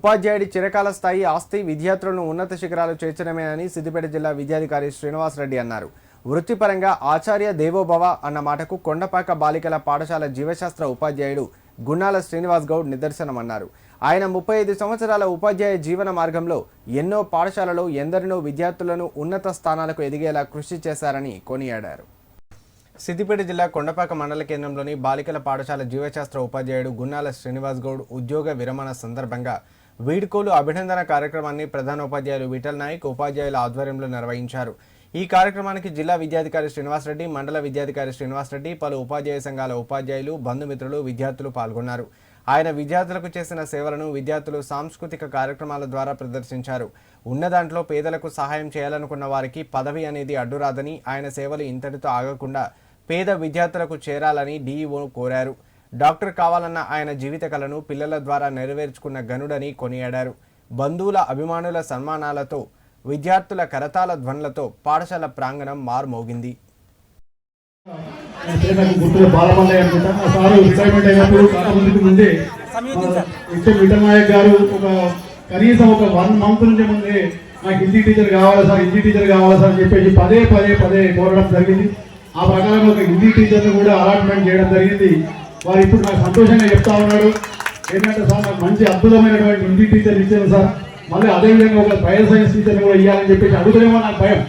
ఉపాధ్యాయుడి చిరకాల స్థాయి ఆస్తి విద్యార్థులను ఉన్నత శిఖరాలు చేర్చడమేనని సిద్దిపేట జిల్లా విద్యాధికారి శ్రీనివాసరెడ్డి అన్నారు. వృత్తిపరంగా ఆచార్య దేవోభవ అన్న మాటకు కొండపాక బాలికల పాఠశాల జీవశాస్త్ర ఉపాధ్యాయుడు గున్నాల శ్రీనివాస్ గౌడ్ నిదర్శనమన్నారు. ఆయన ముప్పై ఐదు సంవత్సరాల ఉపాధ్యాయ జీవన మార్గంలో ఎన్నో పాఠశాలలో ఎందరినో విద్యార్థులను ఉన్నత స్థానాలకు ఎదిగేలా కృషి చేశారని కొనియాడారు. సిద్దిపేట జిల్లా కొండపాక మండల కేంద్రంలోని బాలికల పాఠశాల జీవశాస్త్ర ఉపాధ్యాయుడు గున్నాల శ్రీనివాస్ గౌడ్ ఉద్యోగ విరమణ సందర్భంగా వీడ్కోలు అభినందన కార్యక్రమాన్ని ప్రధానోపాధ్యాయులు విఠల్ నాయక్ ఉపాధ్యాయుల ఆధ్వర్యంలో నిర్వహించారు. ఈ కార్యక్రమానికి జిల్లా విద్యాధికారి శ్రీనివాసరెడ్డి మండల విద్యాధికారి శ్రీనివాసరెడ్డి పలు ఉపాధ్యాయ సంఘాల ఉపాధ్యాయులు బంధుమిత్రులు విద్యార్థులు పాల్గొన్నారు. ఆయన విద్యార్థులకు చేసిన సేవలను విద్యార్థులు సాంస్కృతిక కార్యక్రమాల ద్వారా ప్రదర్శించారు. ఉన్న దాంట్లో పేదలకు సహాయం చేయాలనుకున్న వారికి పదవి అనేది అడ్డురాదని ఆయన సేవలు ఇంతటితో ఆగకుండా పేద విద్యార్థులకు చేరాలని డీఈఓ కోరారు. డాక్టర్ కావాలన్న ఆయన జీవిత కలను పిల్లల ద్వారా నెరవేర్చుకున్న గనుడని కొనియాడారు. బంధువుల అభిమానుల సన్మానాలతో విద్యార్థుల కరతాల ధ్వనులతో పాఠశాల ప్రాంగణం మారుమోగింది. గారు ఒక కనీసం ఒక వన్ మంత్ నుంచి ముందే నాకు హిందీ టీచర్ కావాలి సార్? హిందీ టీచర్ కావాలి సార్? అని చెప్పేసి పదే పదే పదే కోరడం జరిగింది. ఆ ప్రకారం ఒక హిందీ టీచర్ని కూడా అలాట్మెంట్ చేయడం జరిగింది. వారు ఇప్పుడు నాకు సంతోషంగా చెప్తా ఉన్నాడు. ఏంటంటే సార్ నాకు మంచి అద్భుతమైనటువంటి హిందీ టీచర్ ఇచ్చారు సార్. మళ్ళీ అదేవిధంగా ఒక బయో సైన్స్ టీచర్ని కూడా ఇవ్వాలని చెప్పేసి అడుగుతారేమో నాకు భయం.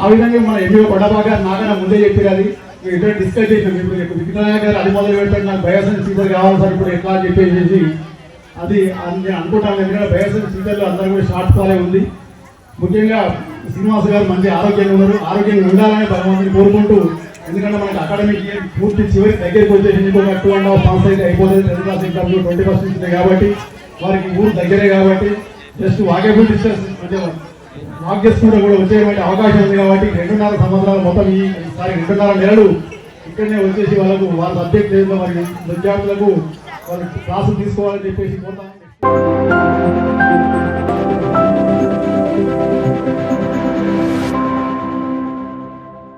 ఆ విధంగా మన ఎంఈఓ పడబాగా నాకన్నా ముందే చెప్పారు అది. మేము ఇద్దరు డిస్కస్ చేసినాం ఇప్పుడు ఇప్పుడు గారు అది మొదలు పెట్టాడు నాకు బయోసెన్స్ టీచర్ కావాలి సార్ ఇప్పుడు ఎట్లా అని చెప్పేసి. అది నేను అనుకుంటాను. ఎందుకంటే బయోసెన్స్ టీచర్లు అందరూ కూడా షార్ట్ ఫాలే ఉంది. ముఖ్యంగా శ్రీనివాస్ గారు మంచి ఆరోగ్యంగా ఉన్నారు. ఆరోగ్యంగా ఉండాలని భగవంతుని కోరుకుంటూ ఎందుకంటే మనకి అకాడమిక్ ఇయర్ పూర్తి చివరి దగ్గరికి వచ్చేసి ఒక టూ అండ్ హాఫ్ మంత్స్ అయితే అయిపోతుంది. Tenth class exams twenty first ఉంటుంది కాబట్టి వారికి ఊరు దగ్గరే కాబట్టి జస్ట్ వాకేబుల్ డిస్టెన్స్ అంటే వాక్ చేసుకుంటే కూడా వచ్చేటువంటి అవకాశం ఉంది కాబట్టి రెండున్నర సంవత్సరాలు మొత్తం ఈసారి రెండున్నర నెలలు ఇక్కడనే వచ్చేసి వాళ్ళకు వాళ్ళ సబ్జెక్ట్ ఏదో వారి విద్యార్థులకు వాళ్ళు క్లాసులు తీసుకోవాలని చెప్పేసి కోరుతాం